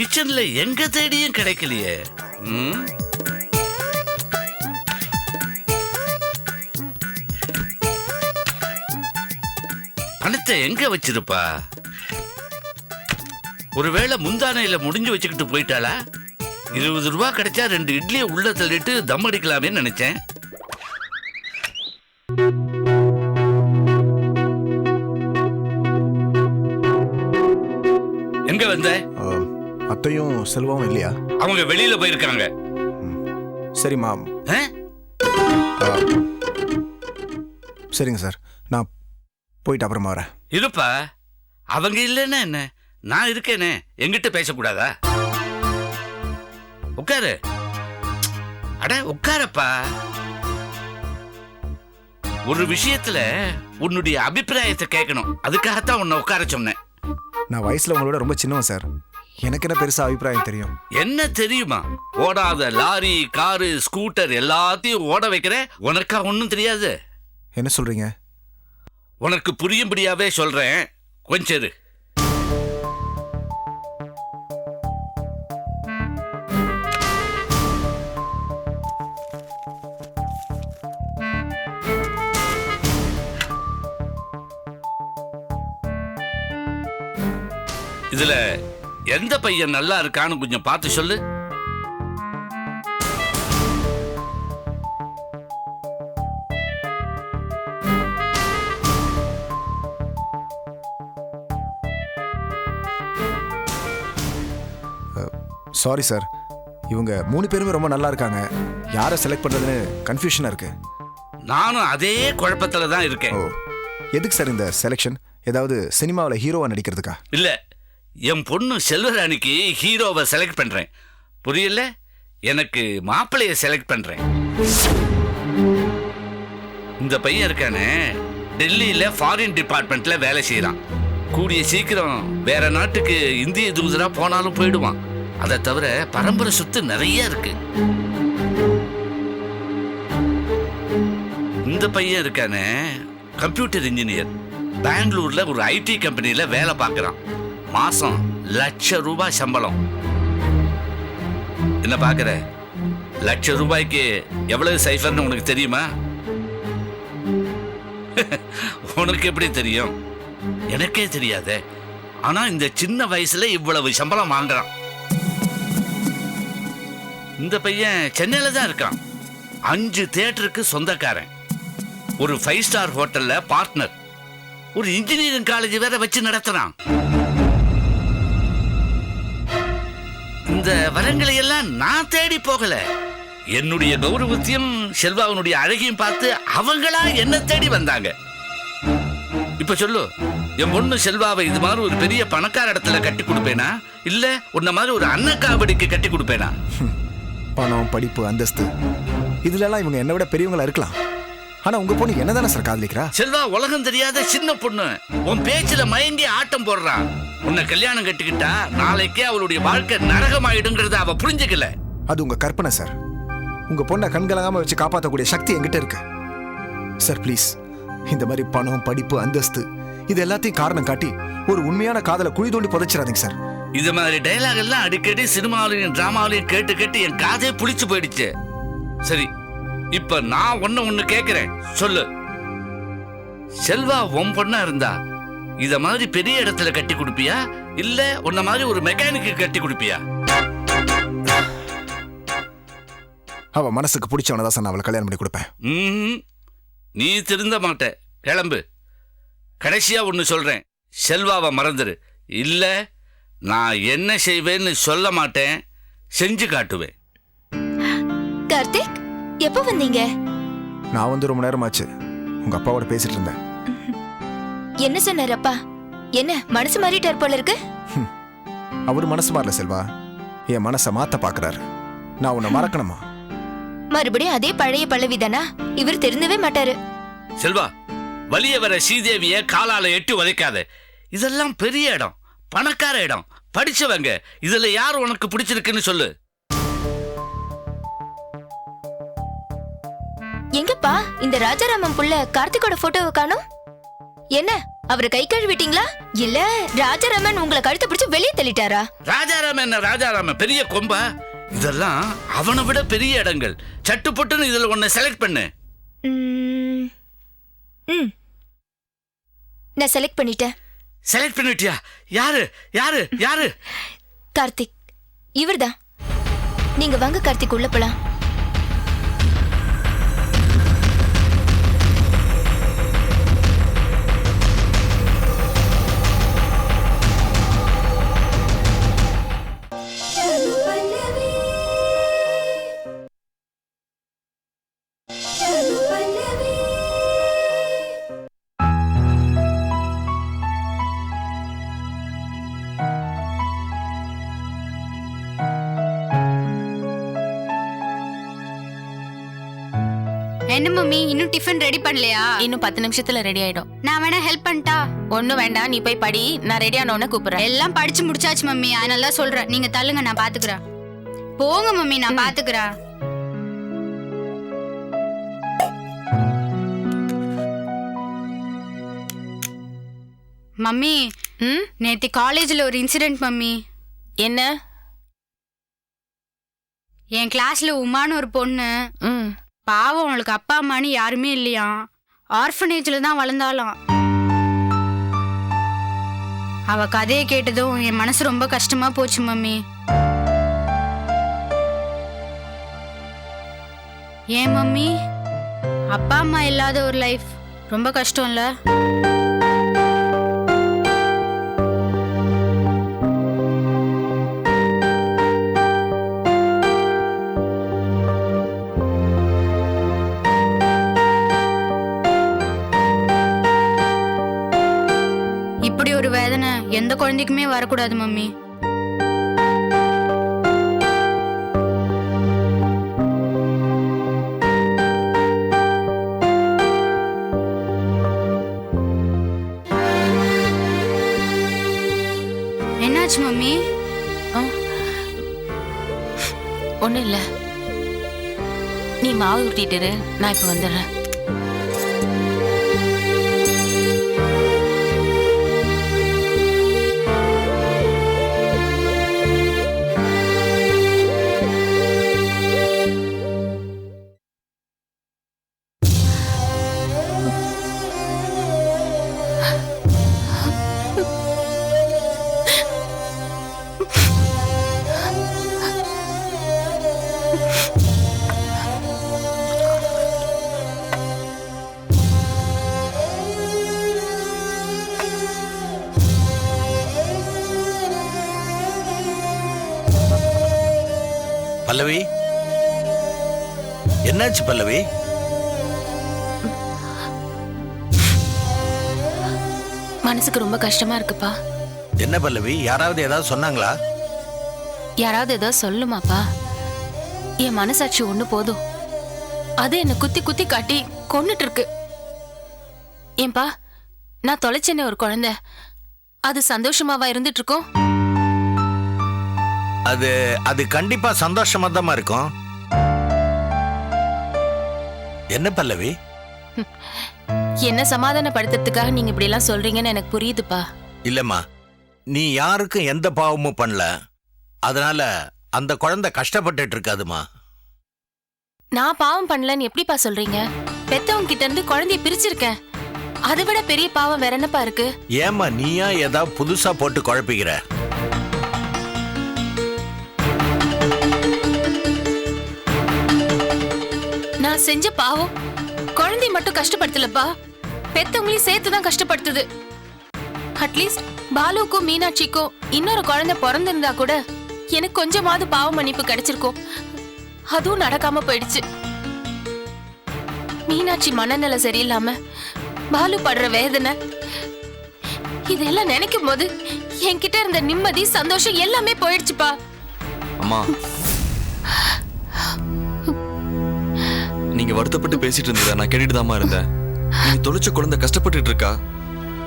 கிச்சன்ல எங்க தேடியும் கிடைக்கலையே. ம்? பணத்தை எங்க வச்சிருப்பா? ஒருவேளை முந்தானையில முடிஞ்சு வச்சுக்கிட்டு போயிட்டாளா? இருபது ரூபா கிடைச்சா ரெண்டு இட்லியை உள்ள தள்ளிட்டு தம் அடிக்கலாமே நினைச்சேன். எங்க வந்த? அத்தையும் செல்வாவும் இல்லையா? அவங்க வெளியில போயிருக்காங்க. சரிம்மா? ஆ, சரிங்க சார். நான் போயிட்டு அப்புறமா வரேன். இருப்பா. அவங்க இல்லைன்னா என்ன? நான் இருக்கேனே. எங்கிட்ட பேசக்கூடாதா? உட்காரு. அட உட்காரப்பா. ஒரு விஷயத்துல உன்னுடைய அபிப்பிராயத்தை கேட்கணும் அதுக்காகத்தான் உன்னை உட்கார சொன்னேன். நான் வயசுல உங்களோட ரொம்ப சின்னவன் சார். எனக்கு என்ன பெருசா அபிப்பிராயம் தெரியும்? என்ன தெரியுமா? ஓடாத லாரி காரு ஸ்கூட்டர் எல்லாத்தையும் ஓட வைக்கிற உனக்கா ஒன்றும் தெரியாது? என்ன சொல்றீங்க? உனக்கு புரியும்படியாவே சொல்றேன். கொஞ்சம் இரு. இதுல எந்த பையன் நல்லா இருக்கான்னு கொஞ்சம் பார்த்து சொல்லு. சாரி சார் இவங்க மூணு பேருமே ரொம்ப நல்லா இருக்காங்க. யாரை செலக்ட் பண்றதுன்னு கன்ஃபியூஷனா இருக்கு. நானும் அதே குழப்பத்துல தான் இருக்கேன். எதுக்கு சார் இந்த செலெக்ஷன் ஏதாவது சினிமாவில் ஹீரோவா நடிக்கிறதுக்கா? இல்ல என் பொண்ணு செல்வராணிக்கு ஹீரோவை செலக்ட் பண்றேன். புரியல? எனக்கு மாப்பிள்ளைய செலக்ட் பண்றேன். இந்த பையன் இருக்கானே டெல்லியில ஃபாரின் டிபார்ட்மெண்ட்ல வேலை செய்யறான் கூடிய சீக்கிரம் வேற நாட்டுக்கு இந்திய தூதரா போனாலும் போயிடுவான். அதை தவிர பரம்பரை சொத்து நிறைய இருக்கு. இந்த பையன் இருக்கானே கம்ப்யூட்டர் இன்ஜினியர் பெங்களூர்ல ஒரு ஐடி கம்பெனியில் வேலை பார்க்கறான். மாசம் லட்ச ரூபாய் சம்பளம். என்ன பார்க்கற? லட்ச ரூபாய்க்கு எவ்வளவு சைஃபர்னு உனக்கு தெரியுமா? உனக்கு எப்படி தெரியும்? எனக்கே தெரியாதே. ஆனா இந்த சின்ன வயசுல இவ்வளவு சம்பளம் வாங்குறான். இந்த பையன் சென்னையில தான் இருக்கான். அஞ்சு தியேட்டருக்கு சொந்தக்காரன். ஒரு ஃபைவ் ஸ்டார் ஹோட்டல்ல பார்ட்னர் ஒரு இன்ஜினியரிங் காலேஜ் வேற வச்சு நடத்துறான். இந்த வரங்களை எல்லாம் நான் தேடி போகல. என்னுடைய கௌரவத்தையும் செல்வாவினுடைய அழகையும் பார்த்து அவங்களா என்ன தேடி வந்தாங்க. இப்ப சொல்லு என் பொண்ணு செல்வாவை இது மாதிரி ஒரு பெரிய பணக்கார இடத்துல கட்டி கொடுப்பேனா? இல்ல உன்ன மாதிரி ஒரு அன்னக்காவடிக்கு கட்டி கொடுப்பேனா? பணம் படிப்பு அந்தஸ்து. இதுலலாம் இவங்க என்னை விட பெரியவங்களா இருக்கலாம். ஆனா உங்க பொண்ணு என்ன தானே சார் காதலிக்கிறா? செல்வா உலகம் தெரியாத சின்ன பொண்ணு. உன் பேச்சுல மயங்கி ஆட்டம் போடுறான் உன்னை கல்யாணம் கட்டிக்கிட்டா நாளைக்கே அவளுடைய வாழ்க்கை நரகமாயிடுங்கிறத அவ புரிஞ்சுக்கல. அது உங்க கற்பனை சார் உங்க பொண்ணை கண்கலங்காம வச்சு காப்பாற்றக்கூடிய சக்தி என்கிட்ட இருக்கு. சார் ப்ளீஸ் இந்த மாதிரி பணம் படிப்பு அந்தஸ்து இது எல்லாத்தையும் காரணம் காட்டி ஒரு உண்மையான காதலை குழி தோண்டி புதைச்சிடாதீங்க சார் இது மாதிரி டைலாக் எல்லாம் அடிக்கடி சினிமாவிலையும் டிராமாவிலையும் கேட்டு கேட்டு என் காதே புளிச்சு போயிடுச்சு. சரி இப்ப நான் ஒண்ணு ஒண்ணு கேக்குறேன். சொல்லு. செல்வா உன் பொண்ணா இருந்தா இத மாதிரி பெரிய இடத்துல கட்டி கொடுப்பியா? இல்ல உன்ன மாதிரி ஒரு மெக்கானிக்கு கட்டி கொடுப்பியா? அவ மனசுக்கு பிடிச்சவனை தான் நான் அவளை கல்யாணம் பண்ணி கொடுப்பேன். நீ திருந்த மாட்ட. கிளம்பு. கடைசியா ஒன்னு சொல்றேன். செல்வாவை மறந்துரு. இல்ல நான் என்ன செய்வேன்னு சொல்ல மாட்டேன். செஞ்சு காட்டுவேன். எப்போ வந்தீங்க? நான் வந்து ரொம்ப நேரம் ஆச்சு உங்க அப்பாவோட பேசிட்டு இருந்தேன். என்ன சொன்னார் அப்பா? என்ன மனசு மாறிட்டார் போல இருக்கு? அவர் மனசு மாறல செல்வா. என் மனசை மாத்த பாக்குறாரு. நான் உன்னை மறக்கணுமா? மறுபடியும் அதே பழைய பல்லவி தானா இவர் திருந்தவே மாட்டாரு. செல்வா வலிய வர ஸ்ரீதேவிய காலால எட்டி உதைக்காத. இதெல்லாம் பெரிய இடம். பணக்கார இடம். படிச்சவங்க இதுல யார் உனக்கு பிடிச்சிருக்குன்னு சொல்லு. எங்கப்பா இந்த ராஜாராமன் புள்ள கார்த்திகோட போட்டோவை காணோம்? என்ன அவரை கை கழுவிட்டீங்களா? இல்ல ராஜாராமன் உங்களை கழுத்தை பிடிச்சு வெளியே தள்ளிட்டாரா? ராஜாராமன் ராஜாராமன் பெரிய கொம்பா? இதெல்லாம் அவனை விட பெரிய இடங்கள். சட்டு புட்டுன்னு இதுல ஒன்னு செலக்ட் பண்ணு. ம். ம். நான் செலக்ட் பண்ணிட்டேன். செலக்ட் பண்ணிட்டியா? யாரு? யாரு? யாரு? கார்த்திக் இவர்தான். நீங்க வாங்க கார்த்திக் உள்ள போலாம். மம்மி இன்னும் டிஃபன் ரெடி பண்ணலையா? இன்னும் பத்து நிமிஷத்துல ரெடி ஆயிடும். நான் வேணா ஹெல்ப் பண்ணிட்டா? ஒண்ணும் வேண்டாம் நீ போய் படி நான் ரெடி ஆன உடனே கூப்பிடுறேன். எல்லாம் படிச்சு முடிச்சாச்சு மம்மி. அதனால தான் சொல்றேன். நீங்க தள்ளுங்க நான் பாத்துக்கிறேன். போங்க மம்மி நான் பாத்துக்கிறேன். மம்மி ம்? நேத்தி காலேஜ்ல ஒரு இன்சிடென்ட் மம்மி. என்ன? என் கிளாஸ்ல உமான்னு ஒரு பொண்ணு. ம். பாவம் அவளுக்கு அப்பா அம்மான்னு யாருமே இல்லையா? ஆர்ஃபனேஜில் தான் வளர்ந்தாலாம் அவ கதையை கேட்டதும் என் மனசு ரொம்ப கஷ்டமா போச்சு மம்மி. ஏன் மம்மி? அப்பா அம்மா இல்லாத ஒரு லைஃப் ரொம்ப கஷ்டம்ல? ஒரு வேதனை எந்த குழந்தைக்குமே வரக்கூடாது மம்மி. என்னாச்சு மம்மி? ஒன்றும் இல்லை. நீ மாவு ஊட்டிட்டு நான் இப்போ வந்துடுறேன். பல்லவி? என்னாச்சு பல்லவி? மனசுக்கு ரொம்ப கஷ்டமா இருக்குப்பா. என்ன பல்லவி? யாராவது ஏதாவது சொன்னாங்களா? யாராவது ஏதோ சொல்லுமாப்பா? என் மனசாட்சி ஒண்ணு போதும். அது என்ன குத்தி குத்தி காட்டி கொன்னுட்டு இருக்கு ஏன்பா நான் தொலைச்சேனே ஒரு குழந்தை. அது சந்தோஷமாவா இருந்துட்டு இருக்கோம் அது அது கண்டிப்பா சந்தோஷமா தான் இருக்கும். என்ன பல்லவி? என்ன சமாதானப்படுத்துறதுக்காக நீங்க இப்படி எல்லாம் சொல்றீங்கன்னு எனக்கு புரியுதுப்பா. இல்லம்மா நீ யாருக்கும் எந்த பாவமும் பண்ணல. அதனால அந்த குழந்தை கஷ்டப்பட்டுட்டு இருக்காதுமா நான் பாவம் பண்ணலன்னு எப்படிப்பா சொல்றீங்க? பெத்தவங்க கிட்ட இருந்து குழந்தைய பிரிச்சிருக்கேன். அதை விட பெரிய பாவம் வேற என்னப்பா இருக்கு? ஏம்மா நீயா ஏதாவது புதுசா போட்டு குழப்பிக்கிற? நான் செஞ்ச பாவம். குழந்தைய மட்டும் கஷ்டப்படுத்தலப்பா. பெத்தவங்களையும் சேர்த்து தான் கஷ்டப்படுத்துது அட்லீஸ்ட் பாலுக்கும் மீனாட்சிக்கும் இன்னொரு குழந்தை பிறந்திருந்தா கூட எனக்கு கொஞ்சமாவது பாவ மன்னிப்பு கிடைச்சிருக்கும். அதுவும் நடக்காம போயிடுச்சு. மீனாட்சி மனநிலை சரியில்லாம பாலு படுற வேதனை. இதெல்லாம் நினைக்கும் போது என்கிட்ட இருந்த நிம்மதி சந்தோஷம் எல்லாமே போயிடுச்சுப்பா. அம்மா நீங்க வருத்தப்பட்டு பேசிட்டு இருந்ததா நான் கேட்டுட்டு தாமா இருந்தேன். நீங்க தொலைச்ச குழந்தை கஷ்டப்பட்டுட்டு இருக்கா?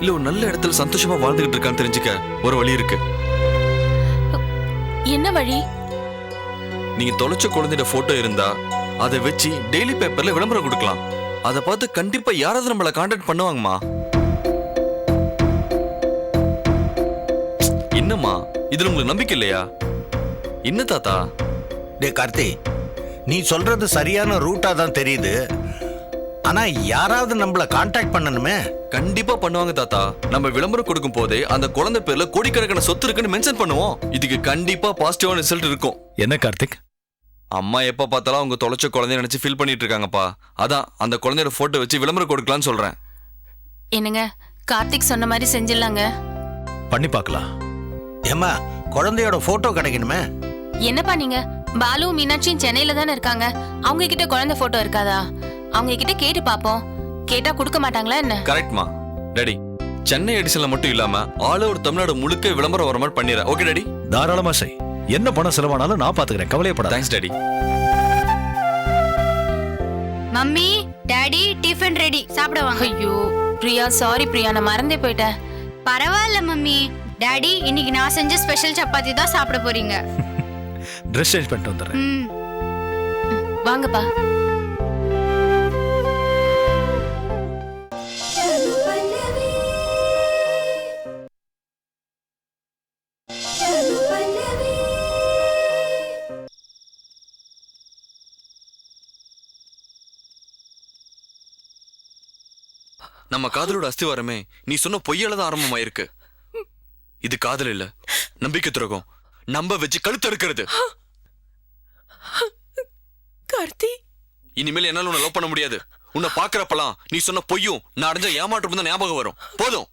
இல்ல ஒரு நல்ல இடத்துல சந்தோஷமா வாழ்ந்துகிட்டு இருக்கான்னு தெரிஞ்சுக்க ஒரு வழி இருக்கு. என்ன வழி? நீங்க தொலைச்ச குழந்தையோட போட்டோ இருந்தா அதை வச்சு டெய்லி பேப்பர்ல விளம்பரம் கொடுக்கலாம். அதை பார்த்து கண்டிப்பா யாராவது நம்மள காண்டாக்ட் பண்ணுவாங்கம்மா. என்னம்மா? இதுல உங்களுக்கு நம்பிக்கை இல்லையா? என்ன தாத்தா? டே கார்த்தி நீ சொல்றது சரியான ரூட்டா தான் தெரியுது. ஆனா யாராவது நம்மள காண்டாக்ட் பண்ணணுமே? கண்டிப்பா பண்ணுவாங்க தாத்தா. நம்ம விளம்பரம் கொடுக்கும் போதே அந்த குழந்தை பேர்ல கோடிக்கணக்கான சொத்து இருக்குன்னு மென்ஷன் பண்ணுவோம். இதுக்கு கண்டிப்பா பாசிட்டிவான ரிசல்ட் இருக்கும். என்ன கார்த்திக்? அம்மா எப்ப பார்த்தாலும் அவங்க தொலைச்ச குழந்தைய நினைச்சு ஃபீல் பண்ணிட்டு இருக்காங்கப்பா. அதான் அந்த குழந்தையோட போட்டோ வச்சு விளம்பரம் கொடுக்கலாம்னு சொல்றேன். என்னங்க கார்த்திக் சொன்ன மாதிரி செஞ்சிடலாங்க. பண்ணி பார்க்கலாம். ஏமா குழந்தையோட போட்டோ கிடைக்கணுமே? என்னப்பா நீங்க? பாலு மீனாட்சியும் சென்னையில தானே இருக்காங்க. அவங்க கிட்ட குழந்தை போட்டோ இருக்காதா? அவங்க கிட்ட கேட்டு பாப்போம். கேட்டா கொடுக்க மாட்டாங்களா என்ன? கரெக்ட்மா டாடி சென்னை எடிஷன்ல மட்டும் இல்லாம ஆல் ஓவர் தமிழ்நாடு முழுக்க விளம்பரம் வர மாதிரி பண்ணிடுறேன் ஓகே டாடி தாராளமா செய். என்ன பணம் செலவானாலும் நான் பாத்துக்கிறேன். கவலையப்படாத. Thanks daddy mummy daddy tiffin ready சாப்பிட வாங்க. ஐயோ பிரியா சாரி பிரியா நான் மறந்தே போயிட்டேன். பரவாயில்ல மம்மி. டாடி இன்னைக்கு நான் செஞ்ச ஸ்பெஷல் சப்பாத்தி தான் சாப்பிட போறீங்க. ட்ரெஸ் சேஞ்ச் பண்ணிட்டு வந்துடுறேன். ம். வாங்கப்பா. நம்ம காதலோட அஸ்திவாரமே நீ சொன்ன பொய்யால தான் ஆரம்பமாயிருக்கு. இது காதல் இல்ல நம்பிக்கை துரோகம். நம்ப வச்சு கழுத்தெடுக்கிறது கார்த்தி? இனிமேல் என்னால உன்னை லவ் பண்ண முடியாது. உன்னை பாக்குறப்பலாம் நீ சொன்ன பொய்யும் நான் அடைஞ்ச ஏமாற்றம் தான் ஞாபகம் வரும். போதும்.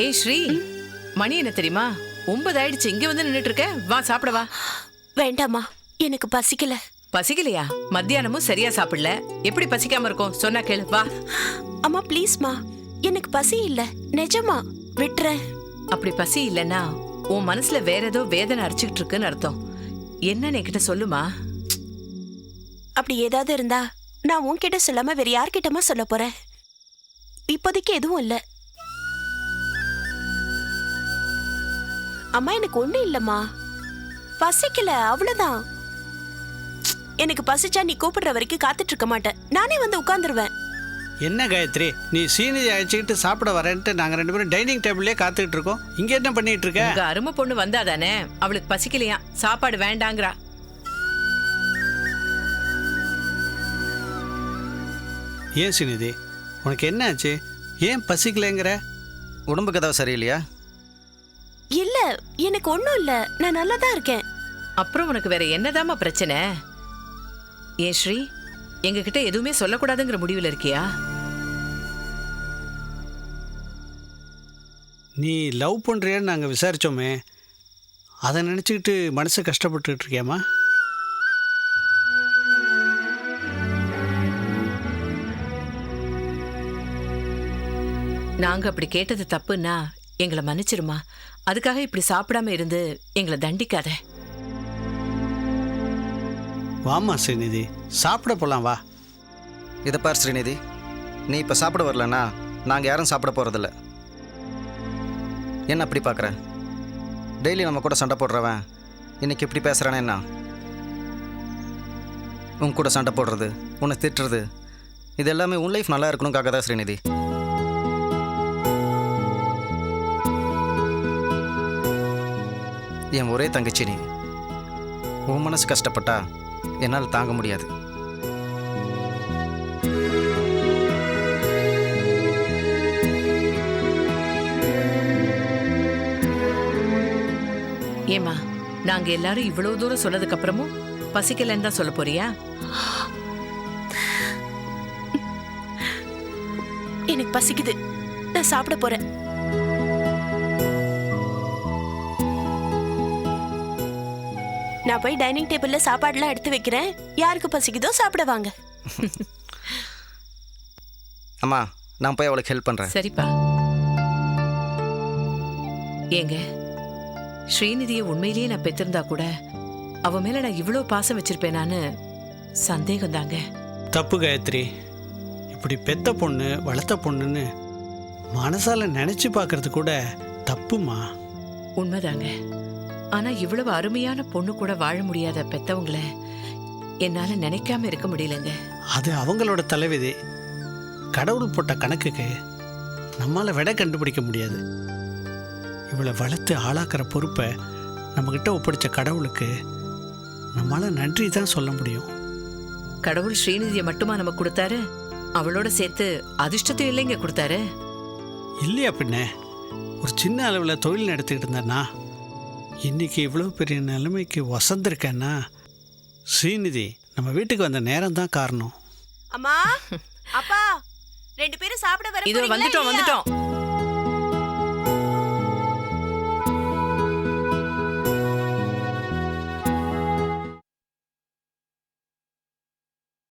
ஏய் ஸ்ரீ. மணி என்ன தெரியுமா? ஒன்பது ஆயிடுச்சு இங்க வந்து நின்னுட்டு இருக்க வா சாப்பிட வா. வேண்டாமா எனக்கு பசிக்கல. பசிக்கலையா? மத்தியானமும் சரியா சாப்பிடல. எப்படி பசிக்காம இருக்கும்? சொன்னா கேளு. வா. அம்மா ப்ளீஸ்மா. எனக்கு பசி இல்ல. நிஜமா. விட்டுறேன். அப்படி பசி இல்லைன்னா உன் மனசுல வேற ஏதோ வேதனை அடிச்சுக்கிட்டு இருக்குன்னு அர்த்தம். என்னன்னு என்கிட்ட சொல்லுமா? அப்படி ஏதாவது இருந்தா நான் உன்கிட்ட சொல்லாம வேற யார்கிட்டமா சொல்ல போறேன்? இப்போதைக்கு எதுவும் இல்ல. அம்மா எனக்கு ஒண்ணும் இல்லம்மா. பசிக்கல அவ்வளவுதான். எனக்கு பசிச்சா நீ கூப்பிடுற வரைக்கும் காத்துட்டு இருக்க மாட்டேன். நானே வந்து உட்கார்ந்துருவேன். என்ன காயத்ரி? நீ சீனிதி அழைச்சிக்கிட்டு சாப்பிட வரேன்ட்டு நாங்கள் ரெண்டு பேரும் டைனிங் டேபிள்லேயே காத்துக்கிட்டு இருக்கோம். இங்கே என்ன பண்ணிட்டு இருக்க? உங்க அருமை பொண்ணு வந்தாதானே? அவளுக்கு பசிக்கலையா? சாப்பாடு வேண்டாங்கிறா. ஏன் சீனிதி உனக்கு என்ன ஆச்சு? ஏன் பசிக்கலைங்கிற? உடம்புக்கு ஏதாவது சரியில்லையா? இல்ல எனக்கு ஒண்ணும் இல்ல. நான் நல்லா தான் இருக்கேன். அப்புறம் உனக்கு வேற என்னதாம்மா பிரச்சனை? ஏன் ஸ்ரீ எங்ககிட்ட எதுவுமே சொல்லக்கூடாதுங்கிற முடிவுல இருக்கியா? நீ லவ் பண்ணுறியான்னு நாங்கள் விசாரித்தோமே அதை நினச்சிக்கிட்டு மனசு கஷ்டப்பட்டுக்கிட்டு இருக்கியாம்மா? நாங்க அப்படி கேட்டது தப்புன்னா எங்களை மன்னிச்சிருமா. அதுக்காக இப்படி சாப்பிடாம இருந்து எங்களை தண்டிக்காத. வாமா ஸ்ரீநிதி. சாப்பிட போகலாம் வா. இதை பார் ஸ்ரீநிதி. நீ இப்போ சாப்பிட வரலன்னா நாங்கள் யாரும் சாப்பிட போகிறதில்ல என்ன அப்படி பார்க்குற டெய்லி நம்ம கூட சண்டை போடுறவன் இன்னைக்கு இப்படி பேசுகிறானே என்ன? உன் கூட சண்டை போடுறது உன்னை திட்டுறது இது எல்லாமே உன் லைஃப் நல்லா இருக்கணுக்காக தான் ஸ்ரீநிதி. என் ஒரே தங்கச்சி நீ. உன் மனசு கஷ்டப்பட்டா என்னால் தாங்க முடியாது. ஏமா நாங்க எல்லாரும் இவ்வளவு தூரம் சொன்னதுக்கு அப்புறமும் பசிக்கலன்னு தான் சொல்ல போறியா? எனக்கு பசிக்குது. நான் சாப்பிட போறேன். நான் போய் டைனிங் டேபிள்ல சாப்பாடுலாம் எடுத்து வைக்கிறேன். யாருக்கு பசிக்குதோ சாப்பிட வாங்க. அம்மா நான் போய் அவளுக்கு ஹெல்ப் பண்ணுறேன் சரிப்பா. ஏங்க ஸ்ரீநிதியை உண்மையிலேயே நான் பெற்றிருந்தா கூட அவ மேல நான் இவ்வளவு பாசம் வச்சிருப்பேனான்னு சந்தேகம் தாங்க தப்பு காயத்ரி. இப்படி பெத்த பொண்ணு வளர்த்த பொண்ணுன்னு மனசால நினைச்சு பார்க்கறது கூட தப்புமா? உண்மைதாங்க. ஆனா இவ்வளவு அருமையான பொண்ணு கூட வாழ முடியாத பெத்தவங்கள என்னால நினைக்காம இருக்க முடியலங்க. அது அவங்களோட தலைவிதி. கடவுள் போட்ட கணக்குக்கு நம்மால விடை கண்டுபிடிக்க முடியாது. இவளை வளர்த்து ஆளாக்குற பொறுப்பை நம்மக்கிட்ட ஒப்படைச்ச கடவுளுக்கு நம்மால நன்றி தான் சொல்ல முடியும். கடவுள் ஸ்ரீநிதியை மட்டுமா நமக்கு கொடுத்தாரு? அவளோட சேர்த்து அதிர்ஷ்டத்தையும் இல்லைங்க கொடுத்தாரு? இல்லையா பின்ன? ஒரு சின்ன அளவில் தொழில் நடத்திக்கிட்டு இருந்தேன்னா இன்னைக்கு இவ்வளோ பெரிய நிலைமைக்கு வசந்திருக்கேன்னா ஸ்ரீநிதி நம்ம வீட்டுக்கு வந்த நேரம் தான் காரணம் அம்மா அப்பா ரெண்டு பேரும் சாப்பிட வர இதோ வந்துட்டோம்? வந்துட்டோம்